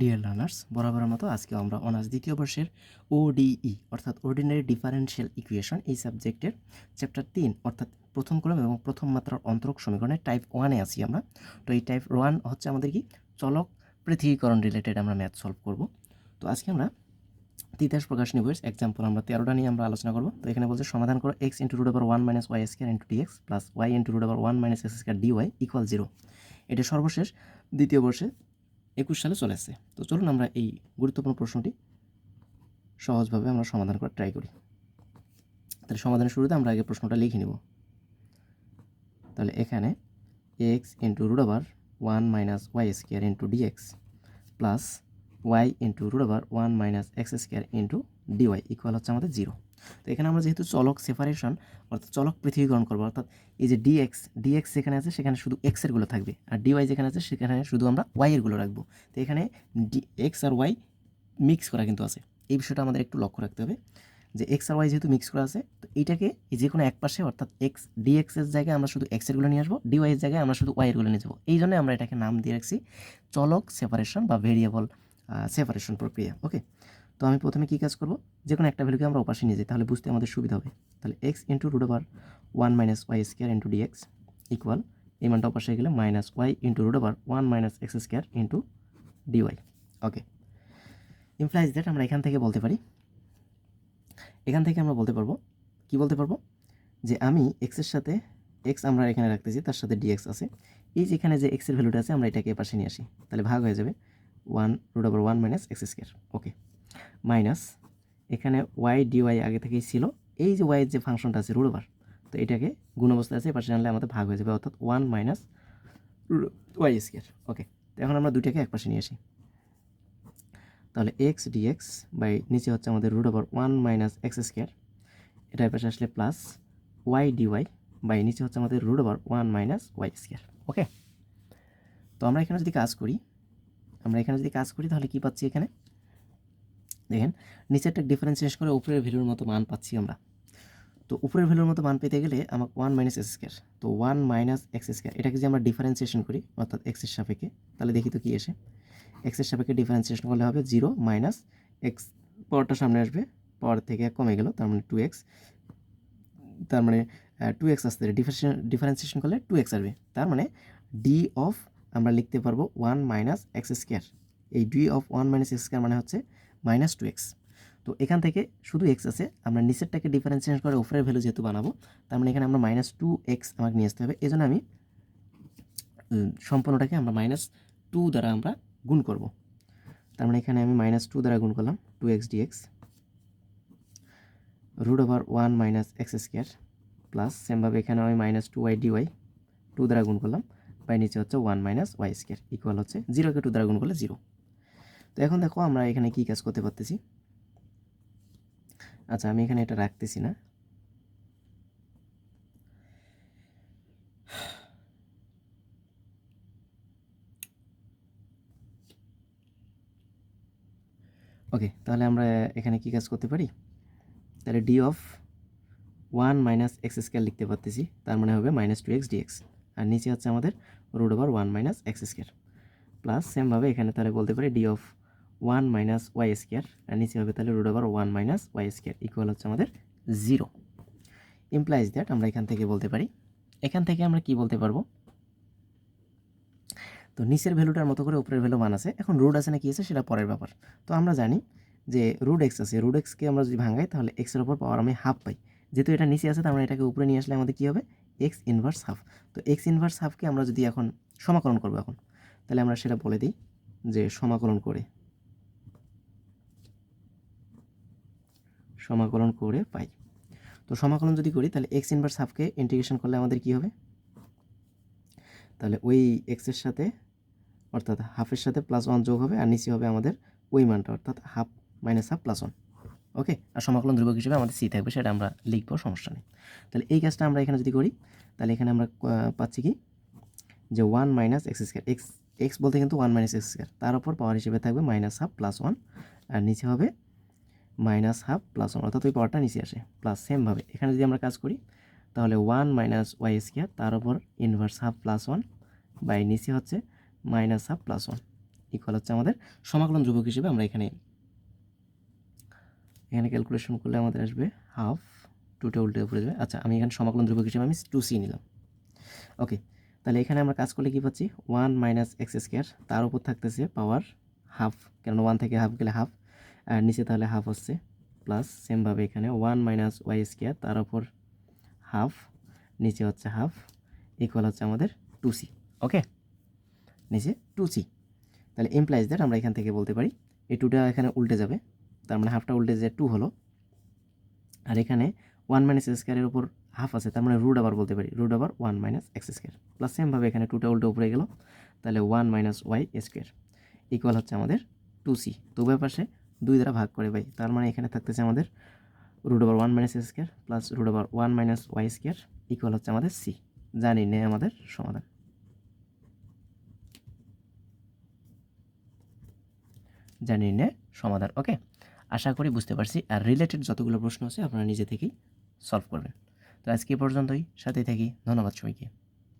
Dear learners বরাবরের মতো আজকে আমরা অনার্স দ্বিতীয় বর্ষের ওডিই অর্থাৎ অর্ডিনারি ডিফারেন্সিয়াল ইকুয়েশন এই সাবজেক্টের চ্যাপ্টার তিন, অর্থাৎ প্রথম কলম এবং প্রথম মাত্রার অন্তরক সমীকরণের টাইপ ওয়ানে আছি আমরা। তো এই টাইপ ওয়ান হচ্ছে আমাদের কি? চলক পৃথিবীকরণ রিলেটেড আমরা ম্যাথ সলভ করব। তো আজকে আমরা তিতাস প্রকাশ নিবস এক্সাম্পল আমরা তেরোটা নিয়ে আমরা আলোচনা করব। তো এখানে বলছে, সমাধান করো x into root over one minus y square into dx plus y into root over one minus x square dy equal zero এটা সর্বশেষ দ্বিতীয় বর্ষে একুশ সালে চলে আসছে। তো চলুন আমরা এই গুরুত্বপূর্ণ প্রশ্নটি সহজভাবে আমরা সমাধান করার ট্রাই করি। তাহলে সমাধানের শুরুতে আমরা আগে প্রশ্নটা লিখে নিব। তাহলে এখানে x into root over one minus y square into dx plus y into root over one minus x square into dy equal হচ্ছে আমাদের জিরো তো এখানে আমরা যেহেতু চলক সেপারেশন অর্থাৎ চলক পৃথিবীকরণ করব, অর্থাৎ এই যে ডিএক্স ডিএক্স যেখানে আছে সেখানে শুধু এক্স এরগুলো থাকবে, আর ডিওয়াই যেখানে আছে সেখানে শুধু আমরা ওয়াই এরগুলো রাখব। তো এখানে ডি এক্স আর ওয়াই মিক্স করা কিন্তু আছে। এই বিষয়টা আমাদের একটু লক্ষ্য রাখতে হবে, যে এক্স আর ওয়াই যেহেতু মিক্স করা আছে, তো এইটাকে এই যে কোনো এক পাশে, অর্থাৎ এক্স ডিএক্স এর জায়গায় আমরা শুধু এক্স এরগুলো নিয়ে আসব ডিওয়াই এর জায়গায় আমরা শুধু ওয়াই এরগুলো নিয়ে যাব। এই জন্য আমরা এটাকে নাম দিয়ে রাখছি চলক সেপারেশন বা ভেরিয়েবল সেপারেশন প্রক্রিয়া ওকে তো আমি প্রথমে কী কাজ করব? যে কোনো একটা ভ্যালুকে আমরা ওপাশে নিয়ে যাই, তাহলে বুঝতে আমাদের সুবিধা হবে। তাহলে x into root over one minus y square into dx equal এই মানটা ওপাশে গেলে minus y into root over one minus x square into dy okay implies that আমরা এখান থেকে বলতে পারি। এখান থেকে আমরা বলতে পারব, কি বলতে পারব? যে আমি এক্সের সাথে এক্স আমরা এখানে রাখতেছি, তার সাথে ডিএক্স আছে। এই যেখানে যে এক্সের ভ্যালুটা আছে, আমরা এটাকে এপাশে নিয়ে আসি। তাহলে ভাগ হয়ে যাবে one root over one minus x square okay minus এখানে ওয়াই ডিওয়াই আগে থেকেই ছিল। এই যে ওয়াইয়ের যে ফাংশনটা আছে, রুট ওভার, তো এটাকে গুণ অবস্থায় আছে পাশে আনলে আমাদের ভাগ হয়ে যাবে, অর্থাৎ one minus y square okay তো এখন আমরা দুইটাকে এক পাশে নিয়ে আসি। তাহলে এক্স ডিএক্স বাই নিচে হচ্ছে আমাদের root over one minus x square এটার পাশে আসলে প্লাস ওয়াই ডিওয়াই বাই নিচে হচ্ছে আমাদের root over one minus y square okay তো আমরা এখানে যদি কাজ করি, আমরা এখানে যদি কাজ করি, তাহলে কী পাচ্ছি এখানে? দেখেন নিচেরটা ডিফারেন্সিয়েশন করে উপরের ভ্যালুর মতো মান পাচ্ছি আমরা। তো উপরের ভ্যালুর মতো মান পেতে গেলে আমাকে ওয়ান মাইনাস এক্স স্কোয়ার তো ওয়ান মাইনাস এক্স স্কোয়ার এটাকে যদি আমরা ডিফারেন্সিয়েশন করি, অর্থাৎ এক্সের সাপেক্ষে, তাহলে দেখি তো কী এসে এক্সের সাপেক্ষে ডিফারেন্সিয়েশন করলে হবে জিরো মাইনাস এক্স পাওয়ারটা সামনে আসবে পাওয়ার থেকে কমে গেল, তার মানে টু এক্স তার মানে টু এক্স আসতে ডিফারেন্সিয়েশন করলে টু এক্স আসবে। তার মানে ডি অফ আমরা লিখতে পারব ওয়ান মাইনাস এক্স স্কোয়ার এই d of one minus x square মানে হচ্ছে মাইনাস টু এক্স। তো এখান থেকে শুধু এক্স আছে, আমরা নিচেরটাকে ডিফারেন্সিয়েশন করে উপরের ভ্যালু যেহেতু বানাবো, তার মানে এখানে আমরা মাইনাস টু এক্স আমাকে নিয়ে আসতে হবে এই জন্য আমি সম্পূর্ণটাকে আমরা মাইনাস টু দ্বারা আমরা গুণ করব। তার মানে এখানে আমি মাইনাস টু দ্বারা গুণ করলাম two x dx root over one minus x square plus সেমভাবে এখানে আমি minus two y dy two দ্বারা গুণ করলাম বাই নিচে হচ্ছে one minus y square equal হচ্ছে জিরোকে টু দ্বারা গুণ করলে জিরো তো এখন দেখো আমরা এখানে কি কাজ করতে পারতেছি। আচ্ছা আমি এখানে এটা রাখতেছি না। ওকে তাহলে আমরা এখানে কি কাজ করতে পারি? তাহলে d of one minus x square লিখতে পারতেছি। তার মানে হবে মাইনাস টু এক্স ডিএক্স আর নিচে হচ্ছে আমাদের root over one minus x square plus সেমভাবে এখানে তাহলে বলতে পারি d of one minus y square আর নিচে হবে তাহলে root over one minus y square equal হচ্ছে আমাদের জিরো ইমপ্লাইজ দ্যাট আমরা এখান থেকে বলতে পারি। এখান থেকে আমরা কি বলতে পারব? তো নিচের ভ্যালুটার মতো করে উপরের ভ্যালু মান আছে। এখন রুট আছে না কি আছে সেটা পরের ব্যাপার। তো আমরা জানি যে রুট এক্স আছে। রুট এক্সকে আমরা যদি ভাঙাই তাহলে এক্সের ওপর পাওয়ার আমি হাফ পাই। যেহেতু এটা নিচে আছে, তার মানে এটাকে উপরে নিয়ে আসলে আমাদের কী হবে? এক্স ইনভার্স হাফ তো এক্স ইনভার্স হাফকে আমরা যদি এখন সমাকলন করব এখন, তাহলে আমরা সেটা বলে দিই যে সমাকলন করে। সমাকলন করে পাই। তো সমাকলন যদি করি, তাহলে এক্স ইনভার্স হাফকে ইন্টিগ্রেশন করলে আমাদের কি হবে? তাহলে ওই এক্সের সাথে, অর্থাৎ হাফের সাথে প্লাস ওয়ান যোগ হবে, আর নিচে হবে আমাদের ওই মানটা, অর্থাৎ half minus half plus one okay আর সমাকলন ধ্রুবক হিসেবে আমাদের সি থাকবে, সেটা আমরা লিখব, সমস্যা নেই। তাহলে এই কাজটা আমরা এখানে যদি করি, তাহলে এখানে আমরা পাচ্ছি কি? যে one minus x square x x বলতে কিন্তু ওয়ান মাইনাস এক্স স্কোয়ার তার উপর পাওয়ার হিসেবে থাকবে মাইনাস হাফ প্লাস ওয়ান আর নিচে হবে মাইনাস হাফ প্লাস ওয়ান, অর্থাৎ ওই পাওয়ারটা নিচে আসে, প্লাস সেমভাবে। এখানে যদি আমরা কাজ করি, তাহলে ওয়ান মাইনাস ওয়াই স্কোয়ার, তার উপর inverse half plus one by নিচে হচ্ছে minus half plus one equal হচ্ছে আমাদের সমাকলন ধ্রুবক হিসেবে আমরা এখানে এখানে ক্যালকুলেশন করলে আমাদের আসবে হাফ টুটা উল্টে উপরে যাবে। আচ্ছা আমি এখানে সমাকলন ধ্রুবক হিসেবে আমি টু সি নিলাম। ওকে তাহলে এখানে আমরা কাজ করলে কী পাচ্ছি? ওয়ান মাইনাস এক্স স্কোয়ার তার উপর থাকতেছে পাওয়ার হাফ কেন ওয়ান থেকে হাফ গেলে হাফ আর নিচে তাহলে হাফ হচ্ছে প্লাস সেমভাবে এখানে ওয়ান মাইনাস ওয়াই স্কোয়ার তার উপর হাফ নিচে হচ্ছে হাফ ইকুয়াল হচ্ছে আমাদের টু সি ওকে নিচে টু সি তাহলে এমপ্লাইজ দ্যাট আমরা এখান থেকে বলতে পারি, এই টুটা এখানে উল্টে যাবে, তার মানে হাফটা উল্টে যে টু হলো, আর এখানে ওয়ান মাইনাস স্কোয়ারের উপর হাফ আছে, তার মানে রুট আবার বলতে পারি রুট আবার one minus x square plus সেমভাবে এখানে টুটা উল্টে উপরে গেল, তাহলে one minus y square equal হচ্ছে আমাদের টু সি তো উভয় পাশে দুই দ্বারা ভাগ করে পাই তার মানে এখানে থাকতেছে আমাদের root over one minus square plus root over one minus y square equal হচ্ছে আমাদের সি জানি নে আমাদের সমাধান। জানি নে সমাধান ওকে আশা করি বুঝতে পারছি। আর রিলেটেড যতগুলো প্রশ্ন আছে আপনারা নিজে থেকেই সলভ করবেন। তো আজকে পর্যন্তই সাথে থাকি। ধন্যবাদ সবাইকে।